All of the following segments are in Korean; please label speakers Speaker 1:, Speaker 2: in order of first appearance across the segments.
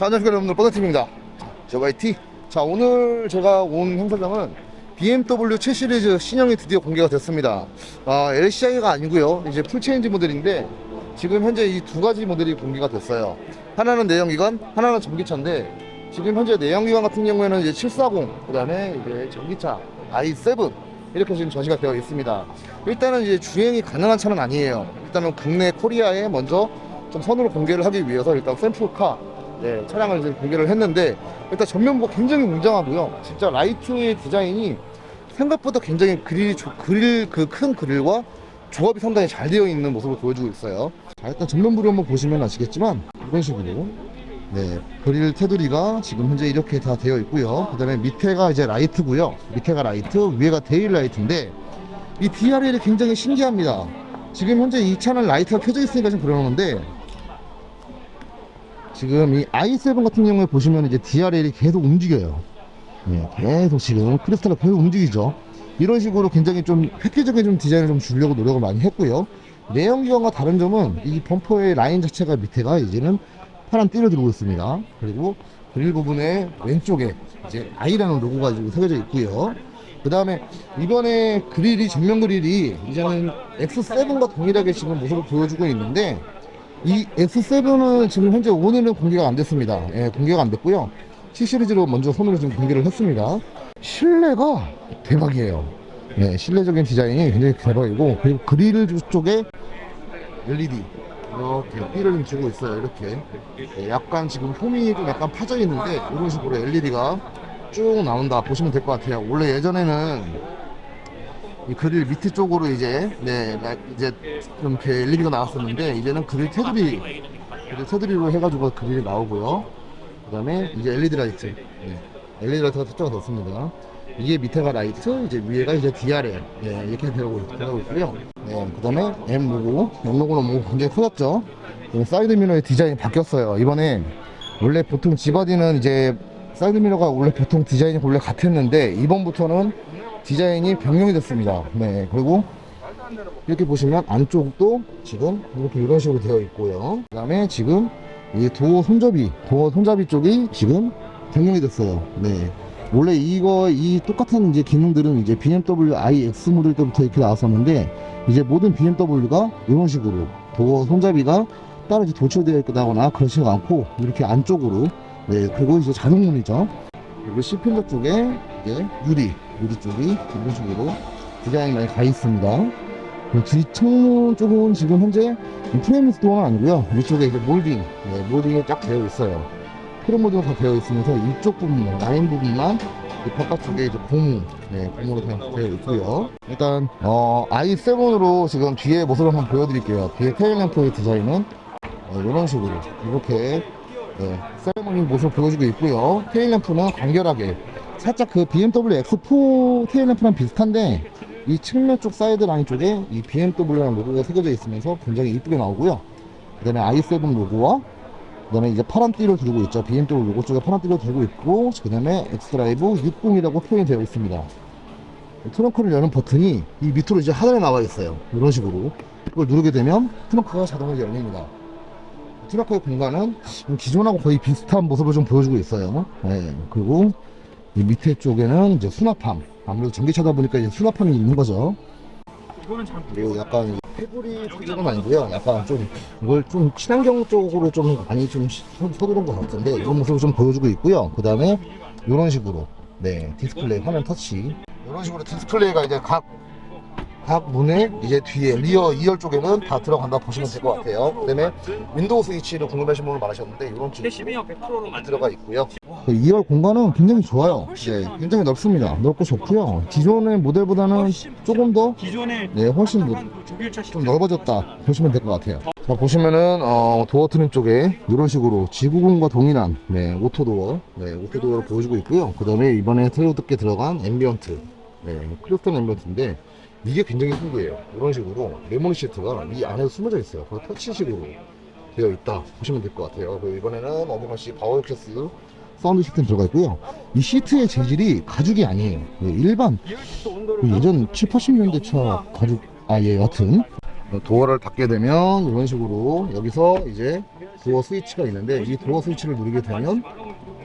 Speaker 1: 자, 안녕하세요 여러분들 뻔뻔팀입니다. JYT 자 오늘 제가 온 행사장은 BMW 7 시리즈 신형이 드디어 공개가 됐습니다. 아, LCI가 아니고요. 이제 풀체인지 모델인데 지금 현재 이 두 가지 모델이 공개가 됐어요. 하나는 내연기관 하나는 전기차인데 지금 현재 내연기관 같은 경우에는 이제 740 그 다음에 이제 전기차 i7 이렇게 지금 전시가 되어 있습니다. 일단은 이제 주행이 가능한 차는 아니에요. 일단은 국내 코리아에 먼저 좀 선으로 공개를 하기 위해서 일단 샘플카 네, 차량을 이제 공개를 했는데 일단 전면부가 굉장히 웅장하고요. 진짜 라이트의 디자인이 생각보다 굉장히 그릴 조- 그릴 그 큰 그릴과 조합이 상당히 잘 되어 있는 모습을 보여주고 있어요. 자, 일단 전면부를 한번 보시면 아시겠지만 이런 식으로 네, 그릴 테두리가 지금 현재 이렇게 다 되어 있고요. 그다음에 밑에가 이제 라이트고요. 밑에가 라이트, 위에가 데일 라이트인데 이 DRL이 굉장히 신기합니다. 지금 현재 이 차는 라이트가 켜져 있으니까 좀 그러는데 지금 이 i7 같은 경우에 보시면 이제 DRL이 계속 움직여요. 예, 계속 지금 크리스탈로 계속 움직이죠. 이런 식으로 굉장히 좀 획기적인 좀 디자인을 좀 주려고 노력을 많이 했고요. 내연기관과 다른 점은 이 범퍼의 라인 자체가 밑에가 이제는 파란 띠를 들고 있습니다. 그리고 그릴 부분의 왼쪽에 이제 i라는 로고가 지금 새겨져 있고요. 그 다음에 이번에 그릴이 전면 그릴이 이제는 X7과 동일하게 지금 모습을 보여주고 있는데 이 S7은 지금 현재 오늘은 공개가 안 됐습니다. 예, 공개가 안 됐고요. C 시리즈로 먼저 손으로 지금 공개를 했습니다. 실내가 대박이에요. 예, 실내적인 디자인이 굉장히 대박이고 그리고 그릴 쪽에 LED 이렇게 띠를 좀 주고 있어요. 이렇게 예, 약간 지금 홈이 좀 약간 파져 있는데 이런 식으로 LED가 쭉 나온다 보시면 될 것 같아요. 원래 예전에는 이 그릴 밑에 쪽으로 이제 네 나- 이제 좀 이렇게 LED가 나왔었는데 이제는 그릴 테두리 그릴 테두리로 해가지고 그릴이 나오고요. 그다음에 이제 LED 라이트 네. LED 라이트가 설정이 됐습니다. 이게 밑에가 라이트 이제 위에가 이제 DRL 네, 이렇게 되고 되고 있고요. 네, 그다음에 M 로고 M 로고는 뭐 굉장히 커졌죠. 사이드 미러의 디자인이 바뀌었어요. 이번에 원래 보통 지바디는 이제 사이드 미러가 원래 보통 디자인이 원래 같았는데 이번부터는 디자인이 변경이 됐습니다. 네, 그리고 이렇게 보시면 안쪽도 지금 이렇게 이런 식으로 되어 있고요. 그 다음에 지금 이 도어 손잡이, 도어 손잡이 쪽이 지금 변경이 됐어요. 네. 원래 이거, 이 똑같은 이제 기능들은 이제 BMW iX 모델 때부터 이렇게 나왔었는데, 이제 모든 BMW가 이런 식으로 도어 손잡이가 따로 이제 도출되어 있다거나 그렇지 않고, 이렇게 안쪽으로, 네. 그리고 이제 자동문이죠. 그리고 C필러 쪽에 이제 유리, 유리 쪽이 이런 식으로 디자인이 많이 가 있습니다. 그 뒤창문 쪽은 지금 현재 이 프레임리스 도어는 아니고요. 이쪽에 이제 몰딩, 네, 몰딩이 쫙 되어 있어요. 크롬 모드가 다 되어 있으면서 이쪽 부분, 라인 부분만 이 바깥쪽에 이제 고무, 네, 고무로 되어 있고요. 일단 어, i7으로 지금 뒤에 모습을 한번 보여드릴게요. 뒤에 테일램프의 디자인은 어, 이런 식으로 이렇게 네, 세레모니 모습을 보여주고 있고요. 테일램프는 간결하게 살짝 그 BMW X4 테일램프랑 비슷한데 이 측면 쪽 사이드 라인 쪽에 이 BMW라는 로고가 새겨져 있으면서 굉장히 이쁘게 나오고요. 그 다음에 i7 로고와 그 다음에 이제 파란 띠를 들고 있죠. BMW 로고 쪽에 파란 띠를 들고 있고 그 다음에 엑스드라이브 60이라고 표현이 되어 있습니다. 트렁크를 여는 버튼이 이 밑으로 이제 하단에 나와 있어요. 이런 식으로 이걸 누르게 되면 트렁크가 자동으로 열립니다. 트렁크의 공간은 기존하고 거의 비슷한 모습을 좀 보여주고 있어요. 네, 그리고 이 밑에 쪽에는 이제 수납함. 아무래도 전기차다 보니까 이제 수납함이 있는 거죠. 그리고 약간 페브리 소재는 아니고요. 약간 좀 이걸 좀 친환경 쪽으로 좀 많이 좀 서- 서두른 것 같은데 이런 모습을 좀 보여주고 있고요. 그 다음에 이런 식으로 네 디스플레이 화면 터치 이런 식으로 디스플레이가 이제 각 각 문에 이제 뒤에 리어 2열 쪽에는 다 들어간다 보시면 될 것 같아요. 그다음에 윈도우 스위치를 궁금하신 분을 많으셨는데 이런 식으로
Speaker 2: 12형 100%로 만들어
Speaker 1: 들어가 있고요. 2열 공간은 굉장히 좋아요. 네, 굉장히 넓습니다. 넓고 좋고요. 기존의 모델보다는 조금 더 네, 훨씬 좀 넓어졌다 보시면 될 것 같아요. 자 보시면은 어, 도어 트림 쪽에 이런 식으로 지구군과 동일한 네, 오토 도어, 네, 오토 도어를 보여주고 있고요. 그 다음에 이번에 새롭게 들어간 앰비언트, 네, 크리스탈 앰비언트인데 이게 굉장히 신기해요. 이런 식으로 레모니 시트가 이 안에 숨어져 있어요. 그리고 터치식으로 되어 있다 보시면 될 것 같아요. 그리고 이번에는 어빙어시 바워 클래스 사운드 시스템 들어가 있고요. 이 시트의 재질이 가죽이 아니에요. 네, 일반 그 예전 7, 80년대 차 가죽 아예 여튼 도어를 닫게 되면 이런 식으로 여기서 이제 도어 스위치가 있는데 이 도어 스위치를 누르게 되면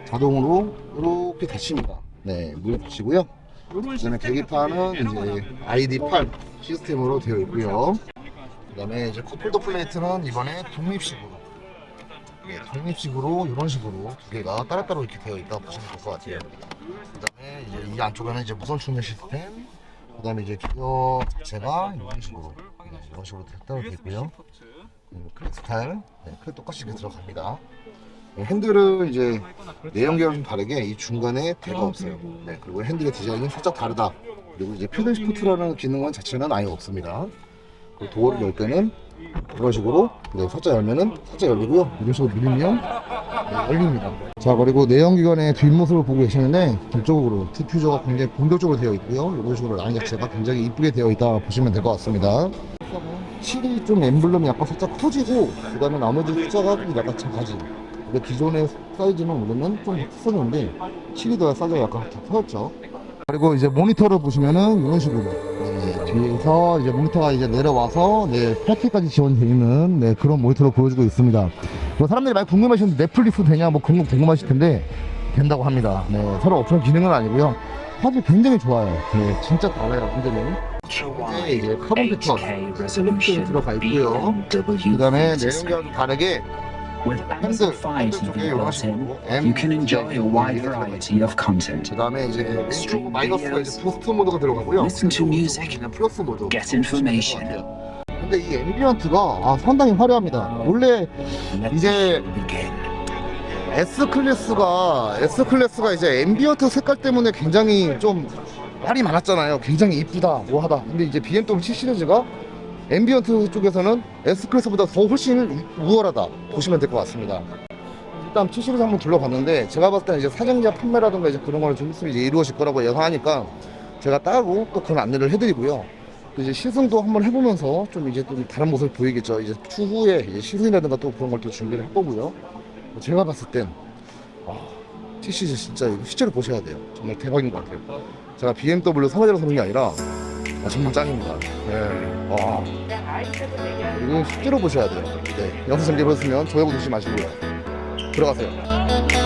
Speaker 1: 자동으로 이렇게 닫힙니다. 네, 문이 닫히고요. 그다음에 계기판은 이제 ID8 시스템으로 되어 있고요. 그다음에 이제 컵홀더 플레이트는 이번에 독립식으로 예, 독립식으로 이런 식으로 두 개가 따로따로 이렇게 되어 있다 보시면 될 것 같아요. 그다음에 이제 이 안쪽에는 이제 무선 충전 시스템, 그다음에 이제 기어 자체가 이런 식으로 네, 이런 식으로 따로 되어 있고요. 음, 크리스탈, 네, 크 똑같이 이렇게 들어갑니다. 네, 핸들은 이제 좀 다르게 이 중간에 대가 없어요. 네, 그리고 핸들의 디자인이 살짝 다르다. 그리고 이제 패들 스포트라는 기능은 자체는 아예 없습니다. 그리고 도어를 열 때는 이런 식으로 네, 살짝 열면은 살짝 열리고요. 이런 식으로 누르면 네, 열립니다. 자 그리고 내연기관의 뒷모습을 보고 계시는데 뒤쪽으로 디퓨저가 굉장히 공격적으로 되어 있고요. 이런 식으로 라인 자체가 굉장히 이쁘게 되어 있다 보시면 될 것 같습니다. 실이 좀 엠블럼이 약간 살짝 커지고 그 다음에 나머지 숫자가 좀 약간 작아지 근데 기존의 사이즈는 원래는 좀 실이 더 사이즈가 약간 더 커졌죠. 그리고 이제 모니터를 보시면은 이런 식으로. 네, 뒤에서 이제 모니터가 이제 내려와서 네, 8K까지 지원되어 있는 네, 그런 모니터를 보여주고 있습니다. 뭐 사람들이 많이 궁금하시는데 넷플릭스 되냐 뭐거 궁금하실 텐데 된다고 합니다. 네, 새로 옵션 기능은 아니고요. 화질 굉장히 좋아요. 네, 진짜 달라요 완전히 이제 이제 카본 패턴 슬립도 들어가 있고요. 그 다음에 내용과는 좀 다르게 핸들, 핸들 쪽에 이런 식으로 M
Speaker 3: you can enjoy a wide variety of content.
Speaker 1: 그 다음에 이제 왼쪽 마이너스가 이제 부스트 모드가 들어가고요.
Speaker 3: Listen to music.
Speaker 1: 그냥 플러스 모드.
Speaker 3: Get information.
Speaker 1: 근데 이 앰비언트가 아, 상당히 화려합니다. 원래 이제. S 클래스가 S 클래스가 이제 앰비언트 색깔 때문에 굉장히 좀 말이 많았잖아요. 굉장히 이쁘다, 뭐하다. 근데 이제 BMW 7 시리즈가 앰비언트 쪽에서는 S 클래스보다 더 훨씬 우월하다 보시면 될 것 같습니다. 일단 7 시리즈 한번 둘러봤는데 제가 봤을 때는 이제 사정자 판매라든가 이제 그런 거를 좀 있으면 이제 이루어질 거라고 예상하니까 제가 따로 또 그런 안내를 해드리고요. 또 이제 시승도 한번 해보면서 좀 이제 좀 다른 모습을 보이겠죠. 이제 추후에 이제 시승이라든가 또 그런 걸 또 준비를 해보고요. 제가 봤을 땐 아, TCG 진짜 이거 실제로 보셔야 돼요. 정말 대박인 것 같아요. 제가 BMW 사과제로 사는 게 아니라 아, 정말 짱입니다. 네. 와. 이거 실제로 보셔야 돼요. 네. 영상 재밌게 보셨으면 누르지 마시고요. 들어가세요.